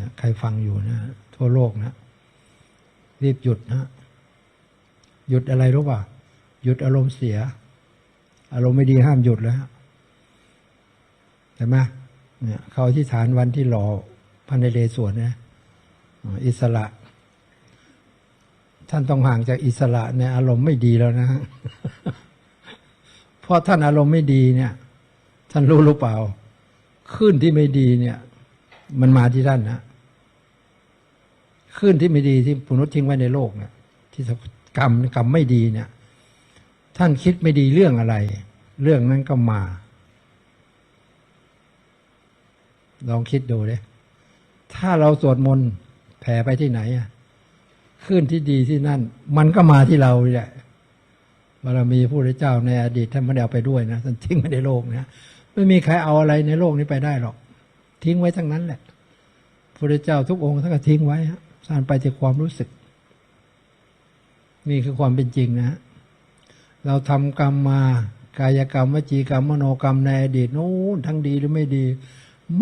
นะใครฟังอยู่นะ ทั่วโลกนะ รีบหยุดนะ หยุดอะไรรู้ป่ะ หยุดอารมณ์เสีย อารมณ์ไม่ดีห้ามหยุดแล้วใช่ไหมเนี่ยเขาอธิษฐานวันที่หล่อพระนเรศวรนะอ่าอิสระ ท่านต้องห่างจากอิสระเนี่ยอารมณ์ไม่ดีแล้วนะฮะเพราะท่านอารมณ์ไม่ดีเนี่ย ท่านรู้หรือเปล่าคลื่นที่ไม่ดีเนี่ย มันมาที่ท่านนะ คลื่นที่ไม่ดีที่มนุษย์ทิ้งไว้ในโลกเนี่ยที่กรรมกรรมไม่ดีเนี่ย ท่านคิดไม่ดีเรื่องอะไร เรื่องนั้นก็มา ลองคิดดูเลยถ้าเราสวดมนต์แผ่ไปที่ไหนอะคลื่นที่ดีที่นั่น มันก็มาที่เราแหละบารมีพระพุทธเจ้าในอดีตท่านไม่ได้เอาไปด้วยนะท่านทิ้งไว้ในโลกนะไม่มีใครเอาอะไรในโลกนี้ไปได้หรอก ทิ้งไว้ทั้งนั้นแหละพระพุทธเจ้าทุกองค์ท่านก็ทิ้งไว้ฮะ สานไปจากความรู้สึก นี่คือความเป็นจริงนะ เราทำกรรมมากายกรรมวจีกรรมมโนกรรมในอดีตโน้นทั้งดีหรือไม่ดี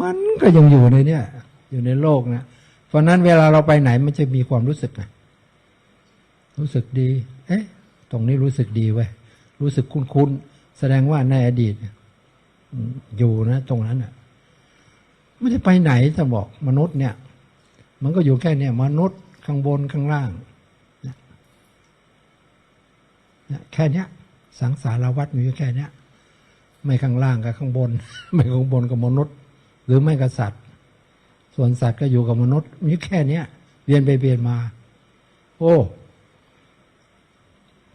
มันก็ยังอยู่ในเนี่ย อยู่ในโลกนะเพราะนั้นเวลาเราไปไหนมันจะมีความรู้สึกนะรู้สึกดี เอ๊ะ ตรงนี้รู้สึกดีเว้ยรู้สึกคุ้นๆแสดงว่าในอดีตเนี่ยอืมอยู่นะ ตรงนั้นอะไม่ได้ไปไหนจะบอกมนุษย์เนี่ย มันก็อยู่แค่เนี่ยมนุษย์ข้างบนข้างล่างแค่นี้สังสารวัฏมีอยู่แค่นี้ไม่ข้างล่างกับข้างบน ไม่ข้างบนกับมนุษย์ หรือไม่กับสัตว์ ส่วนสัตว์ก็อยู่กับมนุษย์ มีแค่นี้เวียนไปเวียนมา โอ้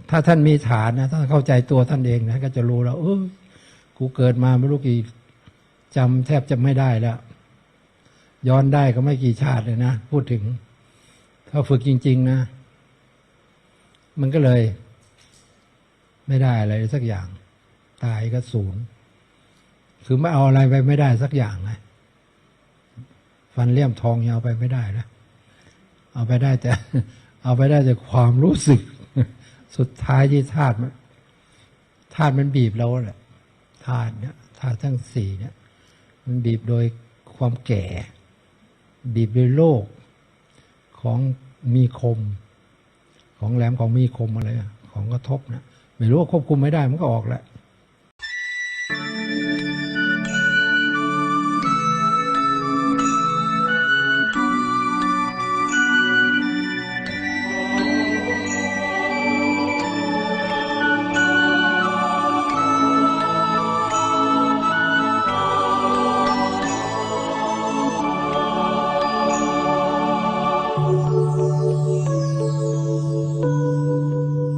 ถ้าท่านมีฐานนะถ้าเข้าใจตัวท่านเองนะก็จะรู้แล้วเออกูเกิดมาไม่รู้กี่จำแทบจะไม่ได้แล้ว ย้อนได้ก็ไม่กี่ชาติเลยนะ พูดถึง ถ้าฝึกจริง ๆ นะ มันก็เลย ไม่ได้อะไรสักอย่าง ตายก็ศูนย์คือไม่เอาอะไรไปไม่ได้สักอย่างไงฟันเลี่ยมทองยังเอาไปไม่ได้นะเอาไปได้แต่ เอาไปได้แต่ความรู้สึก สุดท้ายที่ธาตุมันธาตุมันบีบเราแหละธาตุเนี่ยธาตุทั้งสี่เนี่ย มันบีบโดยความแก่ บีบโดยโลกของมีคม ของแหลมของมีคมอะไรของกระทบนะไม่รู้ควบคุมไม่ได้มันก็ออกแหละ